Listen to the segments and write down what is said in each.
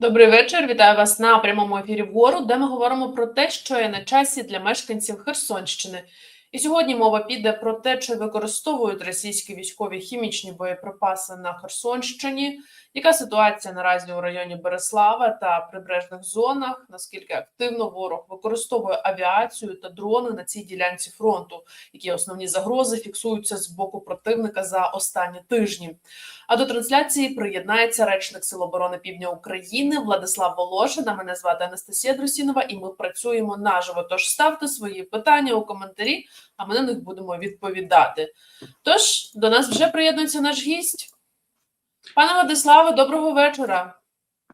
Добрий вечір. Вітаю вас на прямому ефірі Вору, де ми говоримо про те, що є на часі для мешканців Херсонщини. І сьогодні мова піде про те, чи використовують російські військові хімічні боєприпаси на Херсонщині, яка ситуація наразі у районі Береслава та прибережних зонах, наскільки активно ворог використовує авіацію та дрони на цій ділянці фронту, які основні загрози фіксуються з боку противника за останні тижні. А до трансляції приєднається речник Сил оборони Півдня України Владислав Волошин. А Мене звати Анастасія Друсінова, і ми працюємо наживо. Тож ставте свої питання у коментарі, а ми на них будемо відповідати. Тож до нас вже приєднується наш гість. Пане Владиславе, доброго вечора.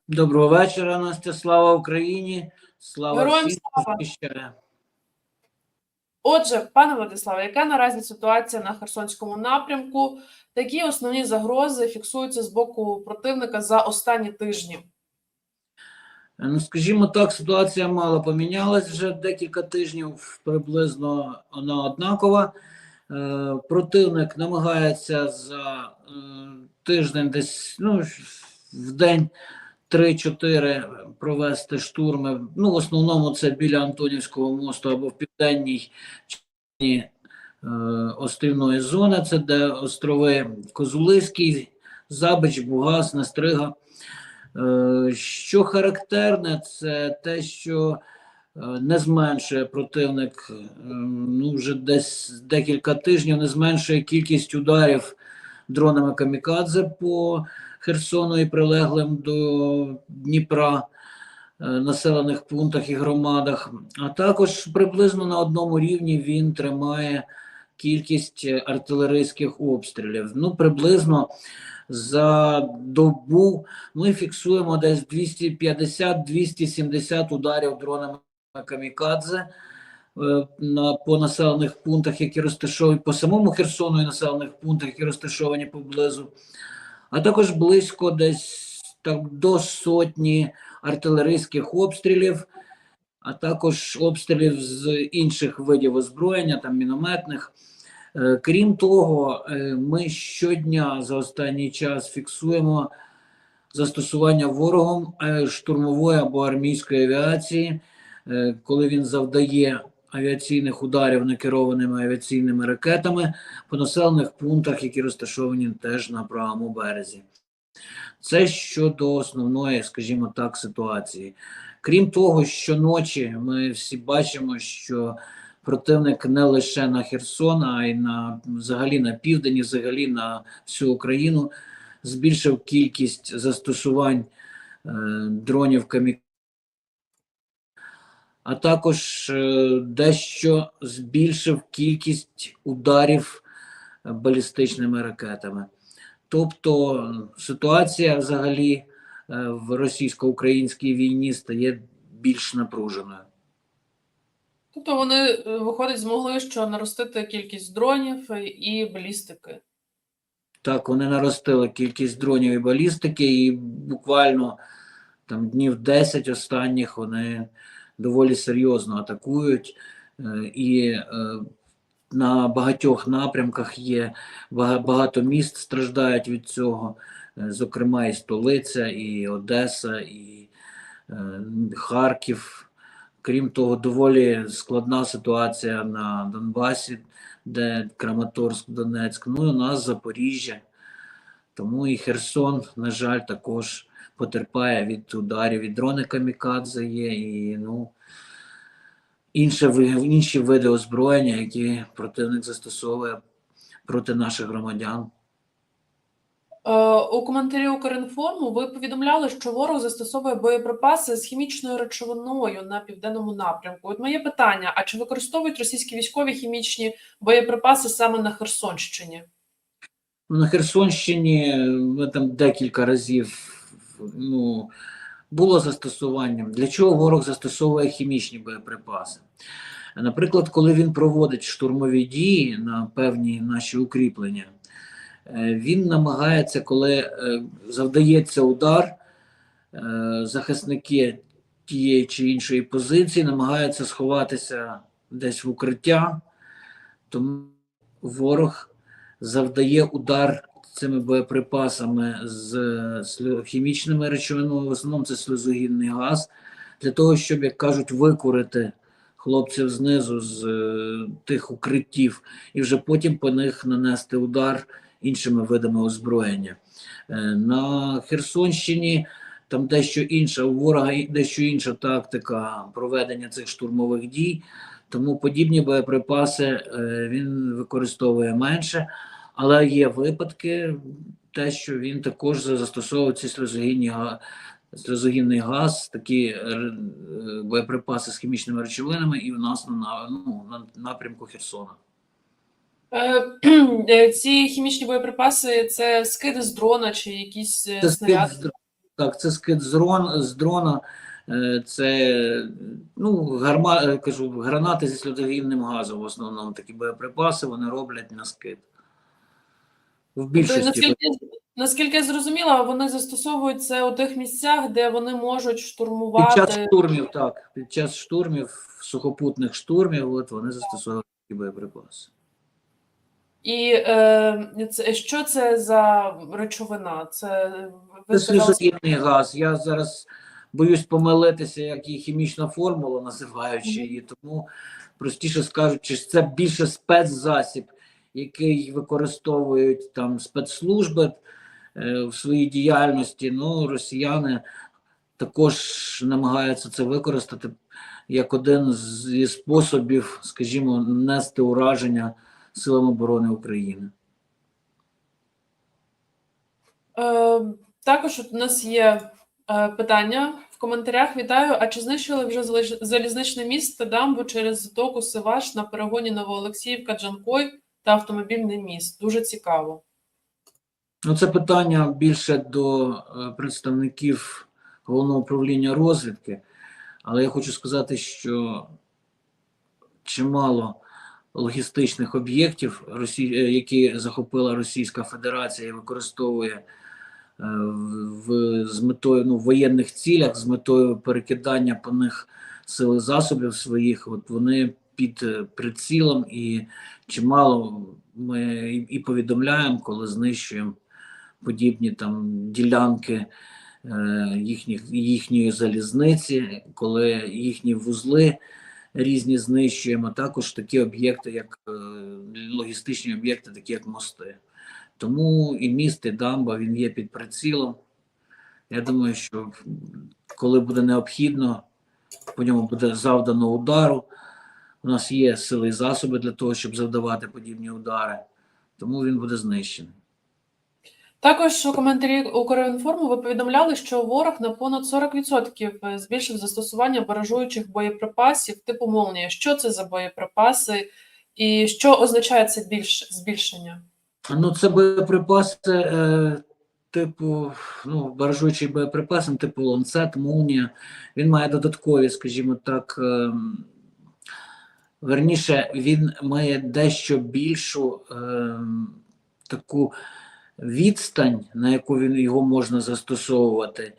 Доброго вечора, Настя. Слава Україні. Слава Героям всім, слава. захищає. Отже, пане Владиславе, яка наразі ситуація на Херсонському напрямку? Які основні загрози фіксуються з боку противника за останні тижні? Ну, скажімо так, ситуація мало помінялась вже декілька тижнів, приблизно вона однакова. Е, Противник намагається за е, тиждень десь ну, в день 3-4 провести штурми. Ну, в основному це біля Антонівського мосту або в південній частині е, острівної зони, це де острови Козулиський, Забич, Бугас, Нестрига. Е, Що характерне, це те, що не зменшує противник е, ну, вже десь декілька тижнів, не зменшує кількість ударів дронами камікадзе по Херсону і прилеглим до Дніпра е, населених пунктах і громадах. А також приблизно на одному рівні він тримає кількість е, артилерійських обстрілів. Ну, приблизно за добу ми фіксуємо десь 250-270 ударів дронами камікадзе е, на, по населених пунктах, які розташовані по самому Херсону і населених пунктах, які розташовані поблизу, а також близько десь так, до сотні артилерійських обстрілів, а також обстрілів з інших видів озброєння, там мінометних. Е, Крім того, е, ми щодня за останній час фіксуємо застосування ворогом штурмової або армійської авіації, коли він завдає авіаційних ударів некерованими авіаційними ракетами по населених пунктах, які розташовані теж на правому березі. Це щодо основної, скажімо так, ситуації. Крім того, щоночі ми всі бачимо, що противник не лише на Херсон, а й на взагалі на південь, і взагалі на всю Україну збільшив кількість застосувань е, дронів камік. А також е, дещо збільшив кількість ударів е, балістичними ракетами. Тобто ситуація взагалі е, в російсько-українській війні стає більш напруженою. Тобто вони, виходить, змогли що наростити кількість дронів і балістики. Так, вони наростили кількість дронів і балістики, і буквально там днів 10 останніх вони доволі серйозно атакують. Е, І е, на багатьох напрямках є багато міст страждають від цього, е, зокрема, і столиця, і Одеса, і Харків. Крім того, доволі складна ситуація на Донбасі, де Краматорськ, Донецьк, ну і у нас Запоріжжя. Тому і Херсон, на жаль, також потерпає від ударів. І дрони камікадзе є, і ну, інші, інші види озброєння, які противник застосовує проти наших громадян. Е, у коментарі Укрінформу ви повідомляли, що ворог застосовує боєприпаси з хімічною речовиною на південному напрямку. От моє питання: а чи використовують російські військові хімічні боєприпаси саме на Херсонщині? Ну, На Херсонщині ми там декілька разів ну, було застосування. Для чого ворог застосовує хімічні боєприпаси? Наприклад, коли він проводить штурмові дії на певні наші укріплення, е, він намагається, коли е, завдається удар, е, захисники тієї чи іншої позиції намагаються сховатися десь в укриття, тому ворог завдає удар цими боєприпасами з хімічними речовинами, в основному це сльозогінний газ, для того, щоб, як кажуть, викурити хлопців знизу з е, тих укриттів, і вже потім по них нанести удар іншими видами озброєння. Е, На Херсонщині там дещо інша, у ворога дещо інша тактика проведення цих штурмових дій, тому подібні боєприпаси е, він використовує менше, але є випадки, те, що він також застосовує ці сльозогінні сльозогінний газ, такі е, е, боєприпаси з хімічними речовинами, і в нас на, ну, на напрямку Херсона. Е, Ці хімічні боєприпаси це скиди з дрона чи якісь Це снаряди? др- так, це скид з, дрон, з дрона, це ну, гарма, кажу, гранати зі сльозогінним газом, в основному такі боєприпаси вони роблять на скид. В Тобто, більшості. наскільки, наскільки я зрозуміла, вони застосовують це у тих місцях, де вони можуть Під штурмувати. час штурмів, так, під час штурмів, сухопутних штурмів, от вони застосовують такі боєприпаси. І е, це, що це за речовина? Це Це сказали, сльозогінний газ. Я зараз боюсь помилитися, як її хімічна формула, називаючи її. Тому простіше скажучи, це більше спецзасіб, який використовують там спецслужби е, в своїй діяльності. Ну, росіяни також намагаються це використати як один зі способів, скажімо, нести ураження силам оборони України. Е, також у нас є е, питання в коментарях. Вітаю. А чи знищили вже залізничне міст та дамбу через затоку Сиваш на перегоні Новоолексіївка, Джанкой та автомобільний міст? Дуже цікаво. Ну, це питання більше до е, представників головного управління розвідки, але я хочу сказати, що чимало логістичних об'єктів, е, які захопила Російська Федерація і використовує е, в- з метою ну, в воєнних цілях, з метою перекидання по них сили засобів своїх, от вони під е, прицілом і чимало ми і повідомляємо, коли знищуємо подібні там ділянки е, їхніх, їхньої залізниці, коли їхні вузли різні знищуємо, також такі об'єкти, як е, логістичні об'єкти, такі як мости. Тому і міст, і дамба він є під прицілом. Я думаю, що коли буде необхідно, по ньому буде завдано удару. У нас є сили і засоби для того, щоб завдавати подібні удари, тому він буде знищений. Також у коментарі Укрінформу ви повідомляли, що ворог на понад 40% збільшив застосування баражуючих боєприпасів типу молнія. Що це за боєприпаси і що означає це більш збільшення? Ну, це боєприпаси е, типу, ну, баражуючий боєприпасом, типу ланцет, молнія. Він має додаткові, скажімо так, е, верніше, він має дещо більшу е, таку відстань, на яку він його можна застосовувати.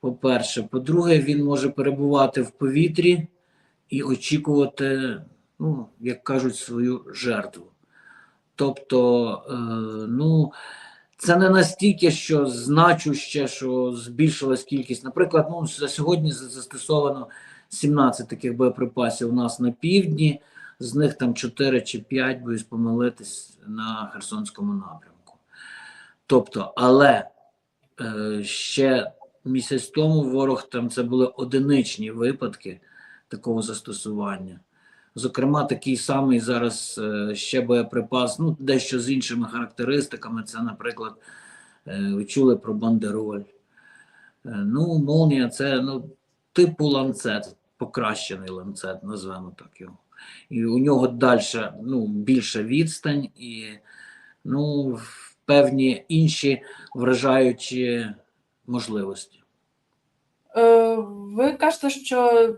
По-перше, по-друге, він може перебувати в повітрі і очікувати, ну, як кажуть, свою жертву. Тобто, е, ну, це не настільки, що значуще, що збільшилась кількість. Наприклад, ну, за сьогодні застосовано 17 таких боєприпасів у нас на півдні, з них там 4 чи 5, боюсь помилитись, на Херсонському напрямку. Тобто, але е, ще місяць тому ворог там це були одиничні випадки такого застосування. Зокрема, такий самий зараз е, ще боєприпас, ну дещо з іншими характеристиками. Це, наприклад, е, ви чули про бандероль. Е, ну, молнія це ну, типу ланцет, покращений ланцет, назвемо так його. І у нього далі ну, більша відстань і ну, певні інші вражаючі можливості. Е, Ви кажете, що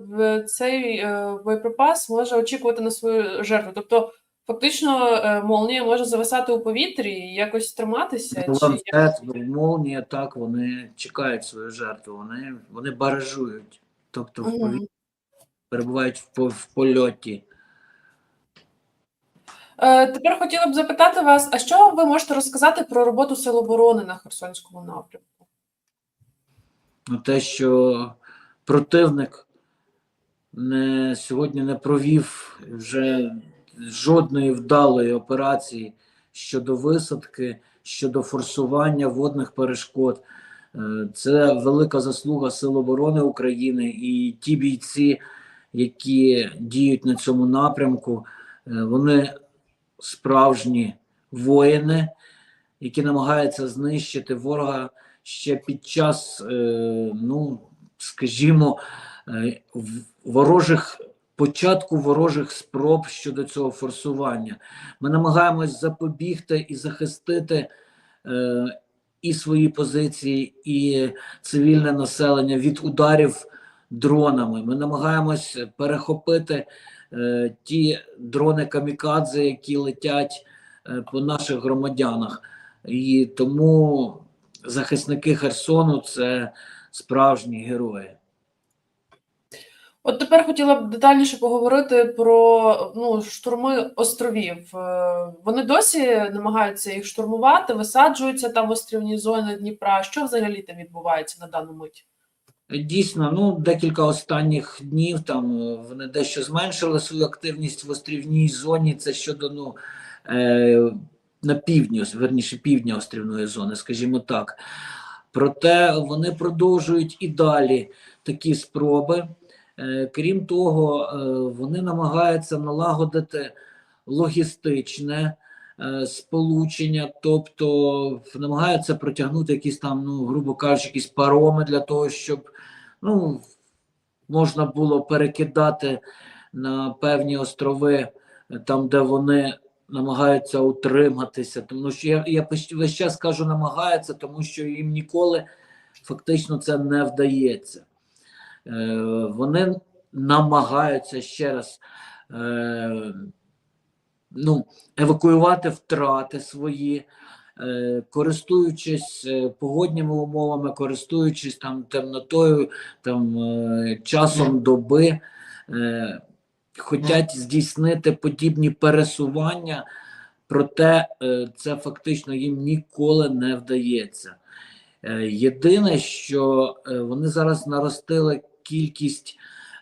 цей е, боєприпас може очікувати на свою жертву. Тобто, фактично, е, молнія може зависати у повітрі і якось триматися. Чи молнія, так, вони чекають свою жертву, вони, вони баражують, тобто в повітрі. Перебувають в, в польоті. Е, Тепер хотіла б запитати вас, а що ви можете розказати про роботу Сил оборони на Херсонському напрямку? на те, що противник не, сьогодні не провів вже жодної вдалої операції щодо висадки, щодо форсування водних перешкод. Е, Це велика заслуга Сил оборони України і ті бійці, які діють на цьому напрямку, е, вони справжні воїни, які намагаються знищити ворога ще під час, е, ну скажімо, е, ворожих початку ворожих спроб щодо цього форсування. Ми намагаємось запобігти і захистити і свої позиції, і цивільне населення від ударів дронами. Ми намагаємось перехопити е, ті дрони камікадзе, які летять е, по наших громадянах. І тому захисники Херсону це справжні герої. От тепер хотіла б детальніше поговорити про ну, штурми островів. Е, Вони досі намагаються їх штурмувати, висаджуються там в острівні зони Дніпра. Що взагалі там відбувається на дану мить? Дійсно, ну декілька останніх днів там е, вони дещо зменшили свою активність в острівній зоні. Це щодо ну е, на півдні, ос- верніше півдня острівної зони, скажімо так. Проте вони продовжують і далі такі спроби. Е, крім того, е, вони намагаються налагодити логістичне сполучення, тобто намагаються протягнути якісь там, ну, грубо кажучи, якісь пароми для того, щоб ну, можна було перекидати на певні острови, е, там, де вони намагаються утриматися. Тому що я, я весь час кажу намагаються, тому що їм ніколи фактично це не вдається. Е, вони намагаються ще раз е, ну, евакуювати втрати свої, е, користуючись е, погодніми умовами, користуючись там темнотою, там е, часом доби, е, хочуть здійснити подібні пересування, проте е, це фактично їм ніколи не вдається. Е, Єдине, що е, вони зараз наростили кількість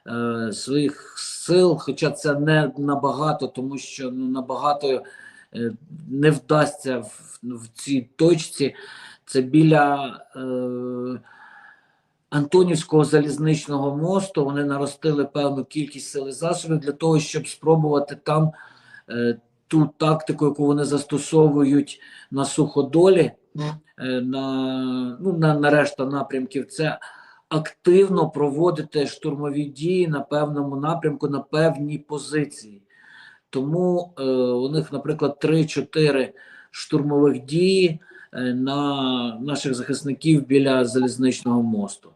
е, своїх сил, хоча це не набагато, тому що ну, набагато е, не вдасться в, в цій точці. Це біля е, Антонівського залізничного мосту. Вони наростили певну кількість сил і засобів для того, щоб спробувати там е, ту тактику, яку вони застосовують на суходолі, е, на, ну, на, на решта напрямків, це активно проводити штурмові дії на певному напрямку, на певній позиції. Тому е, у них, наприклад, 3-4 штурмових дії е, на наших захисників біля залізничного мосту.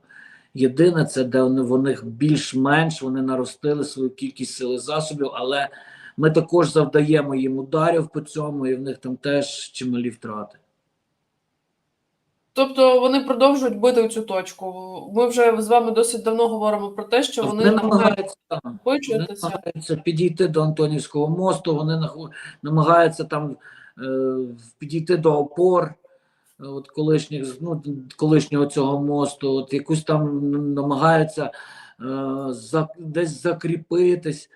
Єдине, це де вони, в них більш-менш вони наростили свою кількість сили засобів, але ми також завдаємо їм ударів по цьому, і в них там теж чималі втрати. Тобто вони продовжують бити цю точку. Ми вже з вами досить давно говоримо про те, що вони Вони намагаються намагаються, вони намагаються підійти до Антонівського мосту, вони намагаються там е, підійти до опор от колишніх, ну, колишнього цього мосту, от якусь там намагаються е, за, десь закріпитись.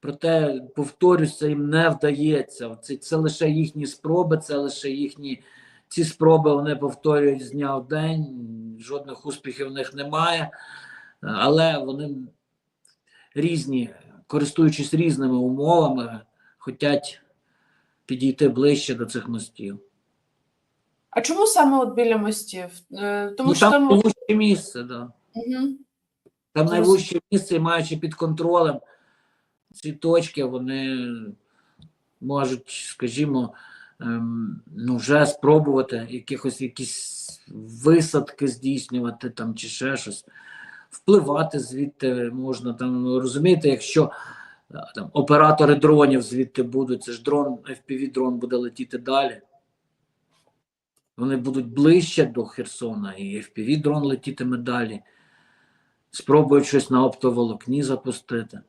Проте, повторюсь, це їм не вдається. Це, це лише їхні спроби, це лише їхні. Ці спроби вони повторюють з дня в день, жодних успіхів в них немає, але вони різні, користуючись різними умовами, хочуть підійти ближче до цих мостів. А чому саме от біля мостів? Е, Тому ну, що там там. найвужче місце, да. Мгм. Там найвужче місце, і маючи під контролем ці точки, вони можуть, скажімо, ну, вже спробувати якихось якісь висадки здійснювати там чи ще щось. Впливати звідти можна там, ну, розумієте, якщо е, там оператори дронів звідти будуть, це ж дрон, FPV-дрон буде летіти далі. Вони будуть ближче до Херсона, і FPV-дрон летітиме далі. Спробують щось на оптоволокні запустити.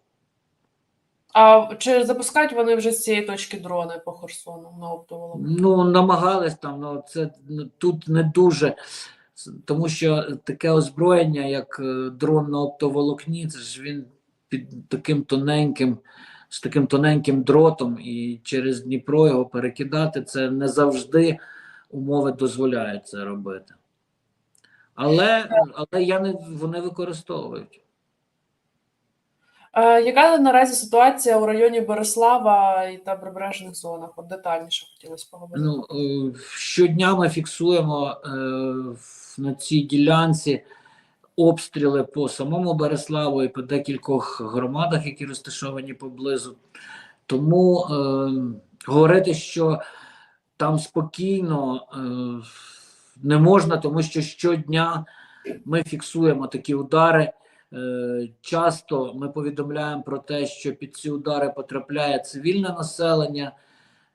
А чи запускають вони вже з цієї точки дрони по Херсону на оптоволокні? Ну, намагались там, ну це тут не дуже, тому що таке озброєння, як е, дрон на оптоволокні, це ж він під таким тоненьким, з таким тоненьким дротом, і через Дніпро його перекидати, це не завжди умови дозволяють це робити. Але, але я не, вони використовують. Е, яка наразі ситуація у районі Борислава і та прибережних зонах? От детальніше хотілося поговорити. Ну, е, щодня ми фіксуємо е, на цій ділянці обстріли по самому Береславу і по декількох громадах, які розташовані поблизу. Тому говорити, що там спокійно не можна, тому що щодня ми фіксуємо такі удари. Е, Часто ми повідомляємо про те, що під ці удари потрапляє цивільне населення,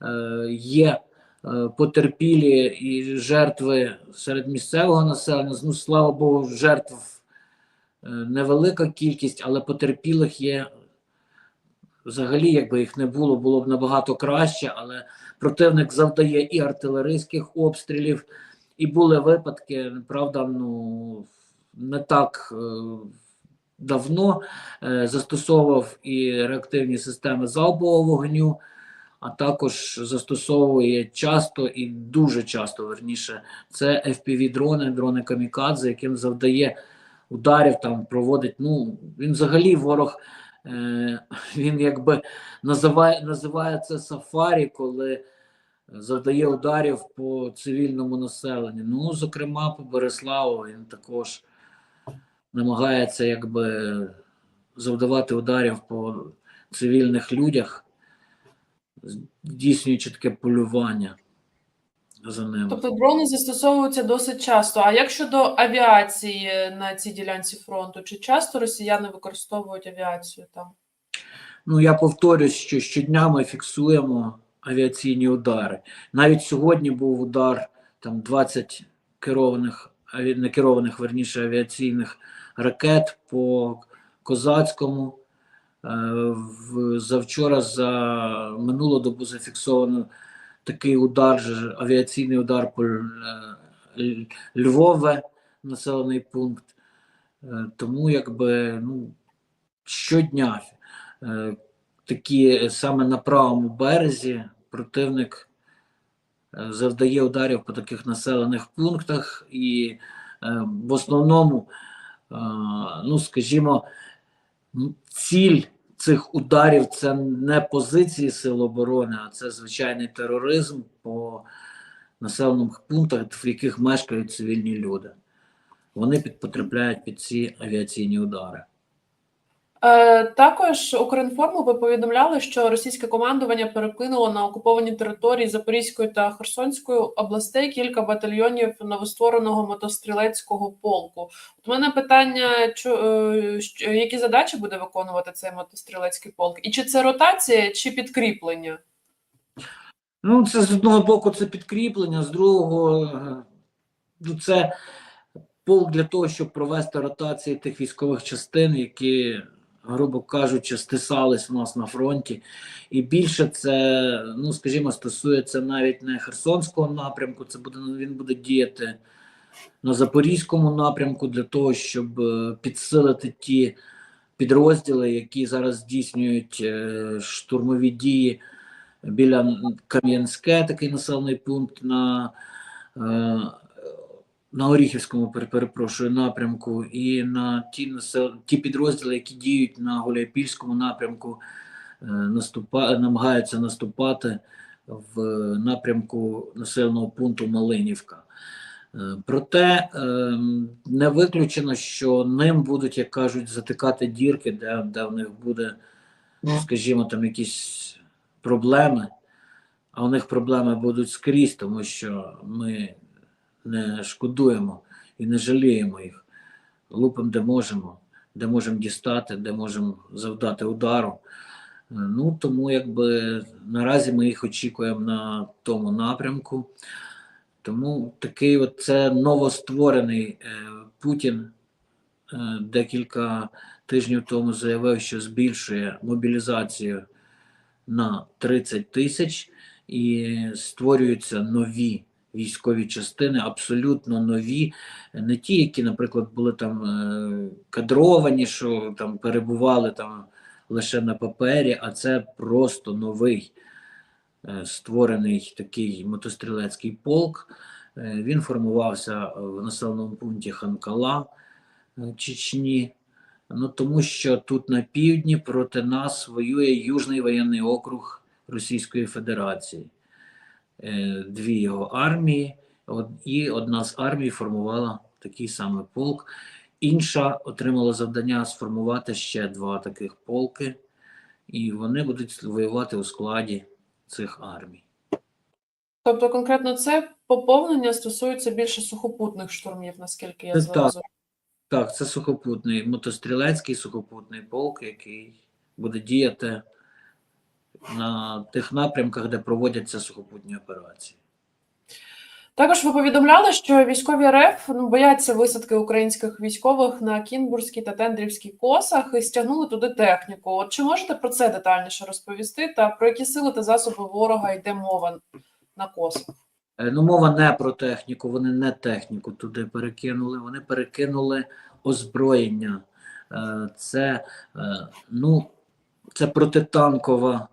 е, є е, потерпілі і жертви серед місцевого населення. Ну, слава Богу, жертв невелика кількість, але потерпілих є взагалі, якби їх не було, було б набагато краще, але противник завдає і артилерійських обстрілів, і були випадки, правда, ну не так. Давно е, застосовував і реактивні системи залпового вогню, а також застосовує часто і дуже часто, верніше, це FPV-дрони, дрони камікадзе, яким завдає ударів, там проводить. Ну, він взагалі ворог, е, він якби називає, називає це сафарі, коли завдає ударів по цивільному населенню. Ну, зокрема, по Береславу він також намагається якби завдавати ударів по цивільних людях, здійснюючи таке полювання за ними. Тобто дрони застосовуються досить часто. А як щодо авіації на цій ділянці фронту? Чи часто росіяни використовують авіацію там? Ну, я повторюсь, що щодня ми фіксуємо авіаційні удари. Навіть сьогодні був удар там 20 керованих, аві- не керованих, верніше, авіаційних ракет по Козацькому. Е, Завчора за минулу добу зафіксовано такий удар, авіаційний удар по е, Львове, населений пункт. Е, Тому якби ну, щодня такі саме на правому березі противник завдає ударів по таких населених пунктах, і в основному, ну скажімо, ціль цих ударів це не позиції Сил оборони, а це звичайний тероризм по населених пунктах, в яких мешкають цивільні люди. Вони підпотрапляють під ці авіаційні удари. Е, також Укрінформу ви повідомляли, що російське командування перекинуло на окуповані території Запорізької та Херсонської областей кілька батальйонів новоствореного мотострілецького полку. От мене питання: е, які задачі буде виконувати цей мотострілецький полк? І чи це ротація, чи підкріплення? Ну, це з одного боку це підкріплення, з другого е, ну, це полк для того, щоб провести ротації тих військових частин, які, грубо кажучи, стисались у нас на фронті. І більше це, ну скажімо, стосується навіть не Херсонського напрямку, це буде він буде діяти на Запорізькому напрямку для того, щоб е, підсилити ті підрозділи, які зараз здійснюють е, штурмові дії біля Кам'янське, такий населений пункт на, е, на Оріхівському, пере- перепрошую, напрямку, і на ті, ті підрозділи, які діють на Гуляйпільському напрямку, е, наступа... намагаються наступати в напрямку населеного пункту Малинівка. Е, Проте е, не виключено, що ним будуть, як кажуть, затикати дірки, де, де в них буде, скажімо, там якісь проблеми, а у них проблеми будуть скрізь, тому що ми не шкодуємо і не жаліємо їх. Лупимо, де можемо, де можемо дістати, де можемо завдати удару. Ну, тому якби наразі ми їх очікуємо на тому напрямку. Тому такий от це новостворений е, Путін е, декілька тижнів тому заявив, що збільшує мобілізацію на 30 тисяч і створюються нові військові частини, абсолютно нові, не ті, які, наприклад, були там е, кадровані, що там перебували там лише на папері, а це просто новий е, створений такий мотострілецький полк. Е, Він формувався в населеному пункті Ханкала Чечні. Ну, тому що тут на півдні проти нас воює Южний воєнний округ Російської Федерації. Е, Дві його армії, і одна з армій формувала такий самий полк. Інша отримала завдання сформувати ще два таких полки, і вони будуть воювати у складі цих армій. Тобто, конкретно це поповнення стосується більше сухопутних штурмів, наскільки я Так. Так, це сухопутний мотострілецький сухопутний полк, який буде діяти на тих напрямках, де проводяться сухопутні операції. Також ви повідомляли, що військові РФ ну, бояться висадки українських військових на Кінбурзькій та Тендрівській косах і стягнули туди техніку. От чи можете про це детальніше розповісти та про які сили та засоби ворога йде мова на косах? Е, Ну, мова не про техніку, вони не техніку туди перекинули, вони перекинули озброєння. Е, Це, е, ну, це протитанкова,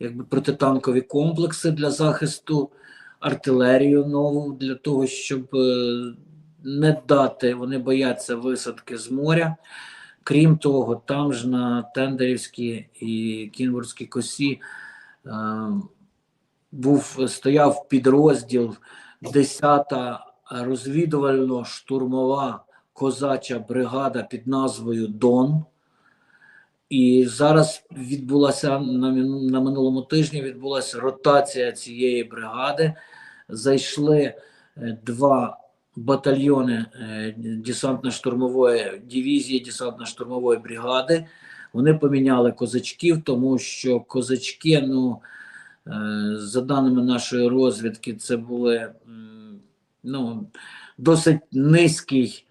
якби протитанкові комплекси для захисту, артилерію нову для того, щоб е, не дати, вони бояться висадки з моря. Крім того, там ж на Тендерівській і Кінбурзькій косі е, був стояв підрозділ 10-та розвідувально-штурмова козача бригада під назвою Дон. І зараз відбулася на, минулому тижні відбулася ротація цієї бригади. Зайшли е, два батальйони е, десантно-штурмової дивізії, десантно-штурмової бригади. Вони поміняли козачків, тому що козачки, ну, Е, За даними нашої розвідки, це були ну, досить низький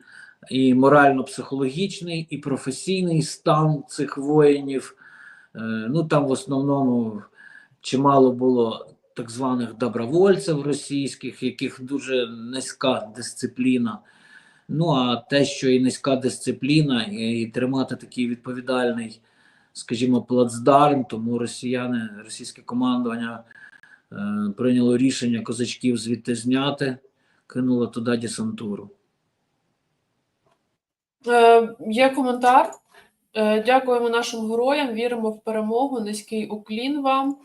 і морально-психологічний, і професійний стан цих воїнів. Е, Ну там в основному чимало було так званих добровольців російських, яких дуже низька дисципліна. Ну а те, що і низька дисципліна, і тримати такий відповідальний скажімо, плацдарм, тому росіяни, російське командування е, прийняло рішення козачків звідти зняти, кинуло туди десантуру. Е, є коментар. Е, дякуємо нашим героям, віримо в перемогу. Низький уклін вам.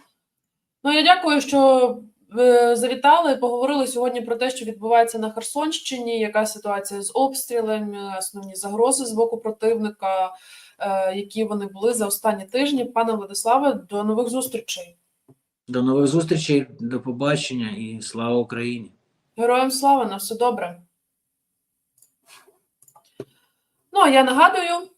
Ну, я дякую, що ви завітали. Поговорили сьогодні про те, що відбувається на Херсонщині, яка ситуація з обстрілами, основні загрози з боку противника, е, які вони були за останні тижні. Пане Владиславе, до нових зустрічей. До нових зустрічей, до побачення і слава Україні! Героям слава, на все добре. Ну, а я нагадую,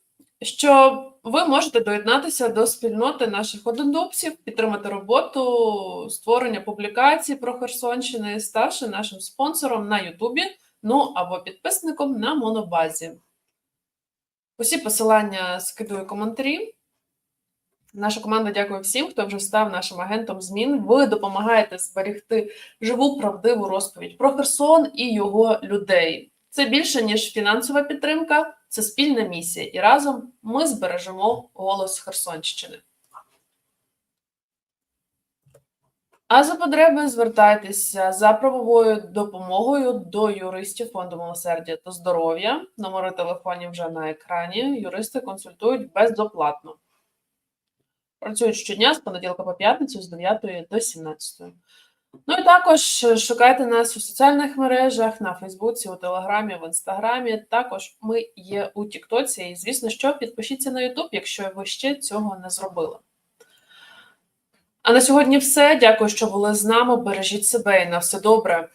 що ви можете доєднатися до спільноти наших однодумців, підтримати роботу, створення публікацій про Херсонщини, ставши нашим спонсором на Ютубі, ну або підписником на Монобазі. Усі посилання скидую коментарі. Наша команда дякує всім, хто вже став нашим агентом змін. Ви допомагаєте зберегти живу правдиву розповідь про Херсон і його людей. Це більше ніж фінансова підтримка, це спільна місія, і разом ми збережемо голос Херсонщини. А за потреби звертайтеся за правовою допомогою до юристів фонду милосердя та здоров'я. Номери телефонів вже на екрані. Юристи консультують безоплатно. Працюють щодня з понеділка по п'ятницю з 9 до 17. Ну і також шукайте нас у соціальних мережах на Фейсбуці, у Телеграмі, в Інстаграмі. Також ми є у Тіктоці. І, звісно, що підпишіться на Ютуб, якщо ви ще цього не зробили. А на сьогодні все. Дякую, що були з нами. Бережіть себе і на все добре.